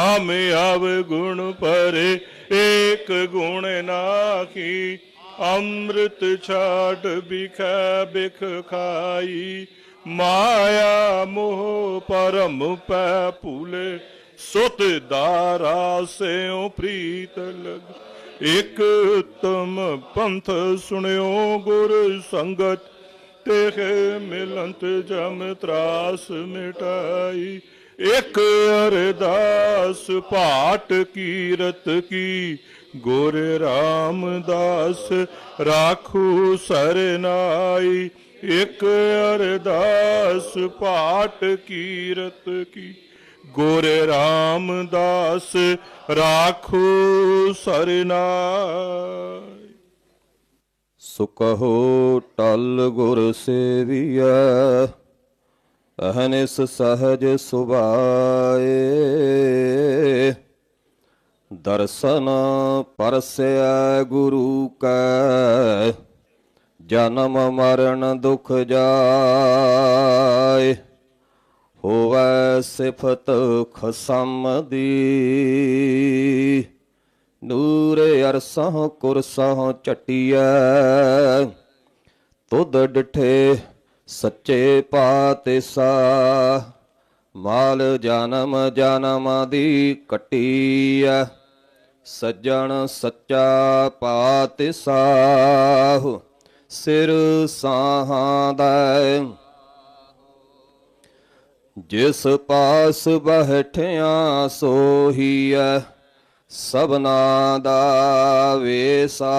આમે गुण પરે એક ગુણ નાખી अमृत छाट बिख बिख खाई। माया मोह परम पैपुले सुत दारा से प्रीत लग। एक उत्तम पंथ सुनो गुर संगत, तेह मिलंत जम त्रास मिटाई। ਇਕ ਅਰਦਾਸ ਪਾਟ ਕੀਰਤ ਕੀ, ਗੁਰ ਰਾਮਦਾਸ ਰਾਖੂ ਸਰਨਾਈ। ਇਕ ਅਰਦਾਸ ਪਾਟ ਕੀਰਤ ਕੀ, ਗੁਰ ਰਾਮਦਾਸ ਰਾਖੂ ਸਰਨਾਈ। ਸੁਕਹੋ ਟਲ ਗੁਰ ਸੇਵੀਐ ਅਹਨਿਸ ਸਹਜ ਸੁਭਾਏ। ਦਰਸ਼ਨ ਪਰਸਿਆ ਗੁਰੂ ਕੈ, ਜਨਮ ਮਰਨ ਦੁਖ ਜਾਏ। ਹੋਵੈ ਸਿਫਤ ਖਸਮ ਦੀ। ਨੂਰ ਅਰਸਹ ਕੁਰਸਹ ਚਟਿਐ। ਤੁਧ ਡਿਠੇ ਸੱਚੇ ਪਾਤਿਸਾ, ਮਾਲ ਜਨਮ ਜਨਮ ਦੀ ਕਟੀਐ। ਸੱਜਣ ਸੱਚਾ ਪਾਤਿਸ਼ਾਹ ਸਿਰ ਸਾਹਾਂ ਦਾ। ਜਿਸ ਪਾਸ ਬਹਿਠਿਆ ਸੋਹੀਐ, ਸਭਨਾ ਦਾ ਵੇਸਾ।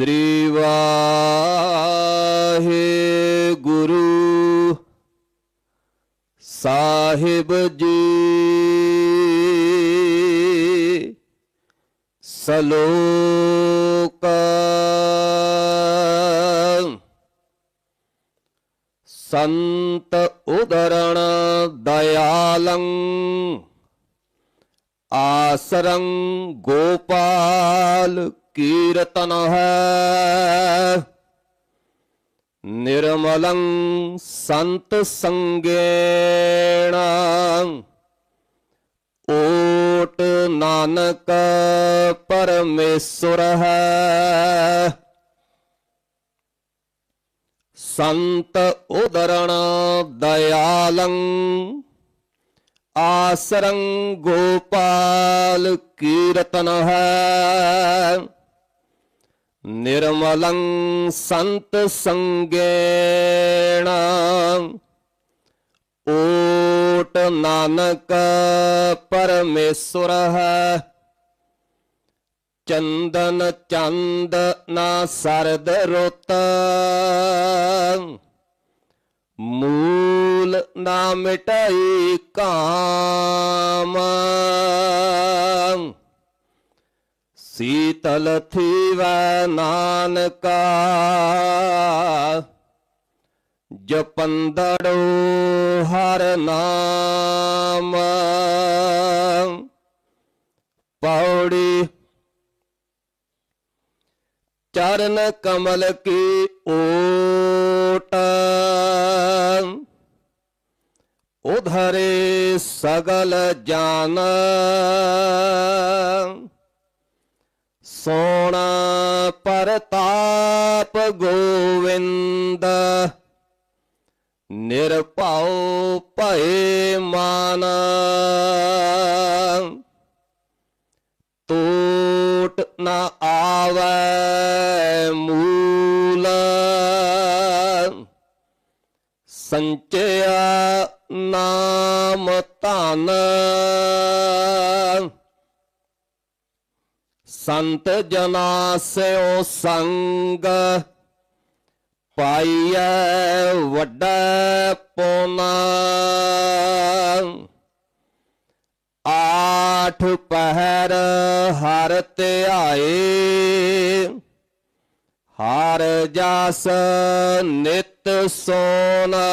ਸ੍ਰੀ ਵਾਹਿਗੁਰੂ ਸਾਹਿਬ ਜੀ। ਸਲੋਕ। ਸੰਤ ਉਦਰਣ ਦਇਆਲੰ ਆਸਰੰ ਗੋਪਾਲ ਕੀਰਤਨ ਹੈ। ਨਿਰਮਲੰ ਸੰਤ ਸੰਗੇਣ। ਓਟ ਨਾਨਕ ਪਰਮੇਸ਼ਰ ਹੈ। ਸੰਤ ਉਦਰਣ ਦਇਆਲੰ, ਆਸਰੰ ਗੋਪਾਲ ਕੀਰਤਨ ਹੈ। ਨਿਰਮਲੰ ਸੰਤ ਸੰਗੇਣ। ਓਟ ਨਾਨਕ ਪਰਮੇਸ਼ਰ ਹੈ। ਚੰਦਨ ਚੰਦ ਨਾ ਸਰਦ ਰੁੱਤ। ਮੂਲ ਨਾ ਮਿਟਾਈ ਕਾਮ। ਸੀਤਲ ਥੀਵੈ ਨਾਨਕਾ। ਜਪੰਦੜੋ ਹਰ ਨਾਮ। ਪੌੜੀ ਚਰਨ ਕਮਲ ਕੀ ਓਟ ਉਧਰੇ ਸਗਲ ਜਾਨ। ਸੋਣਾ ਪਰਤਾਪ ਗੋਵਿੰਦ ਨਿਰਭਉ ਭਏ ਮਾਨ। ਟੋਟ ਨਾ ਆਵੈ ਮੂਲ ਸੰਚਿਆ ਨਾਮ ਧਨ। ਸੰਤ ਜਨਾ ਸਿਓ ਸੰਗ, ਪਾਈਐ ਵੱਡਾ ਪੋਨਾ। ਆਠ ਪਹਿਰ ਹਰ ਧਿਆਏ, ਹਰ ਜਸ ਨਿਤ ਸੋਨਾ।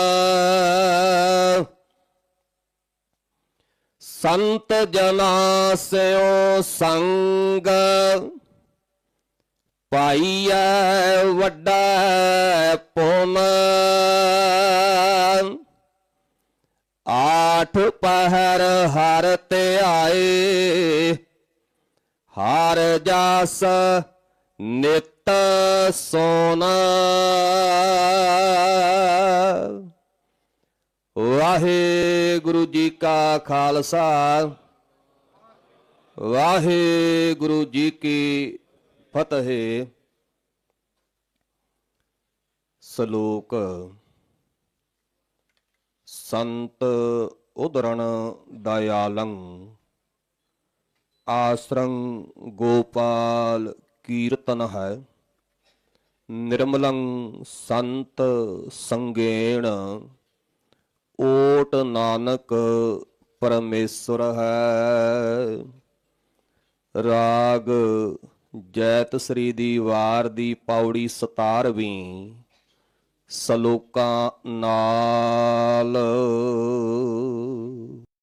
ਸੰਤ ਜਨਾ ਸਿਓ ਸੰਗ। ਪਾਈਐ ਵੱਡਾ ਪੁਨ। ਆਠ ਪਹਿਰ ਹਰ ਤੇ ਆਏ ਹਰ ਜਸ ਨਿਤ ਸੋਨਾ। ਵਾਹਿਗੁਰੂ ਜੀ ਕਾ ਖਾਲਸਾ। ਵਾਹਿਗੁਰੂ ਜੀ ਕੀ ਫਤਿਹ। ਸ਼ਲੋਕ ਸੰਤ ਉਦਰਣ ਦਇਆਲੰ, ਆਸਰੰ ਗੋਪਾਲ ਕੀਰਤਨ ਹੈ। ਨਿਰਮਲੰ ਸੰਤ ਸੰਗੇਣ ਓਟ ਨਾਨਕ ਪਰਮੇਸ਼ਰ ਹੈ। ਰਾਗ ਜੈਤ ਸ੍ਰੀ ਦੀ ਵਾਰ ਦੀ ਪੌੜੀ 17ਵੀਂ ਸਲੋਕਾਂ ਨਾਲ।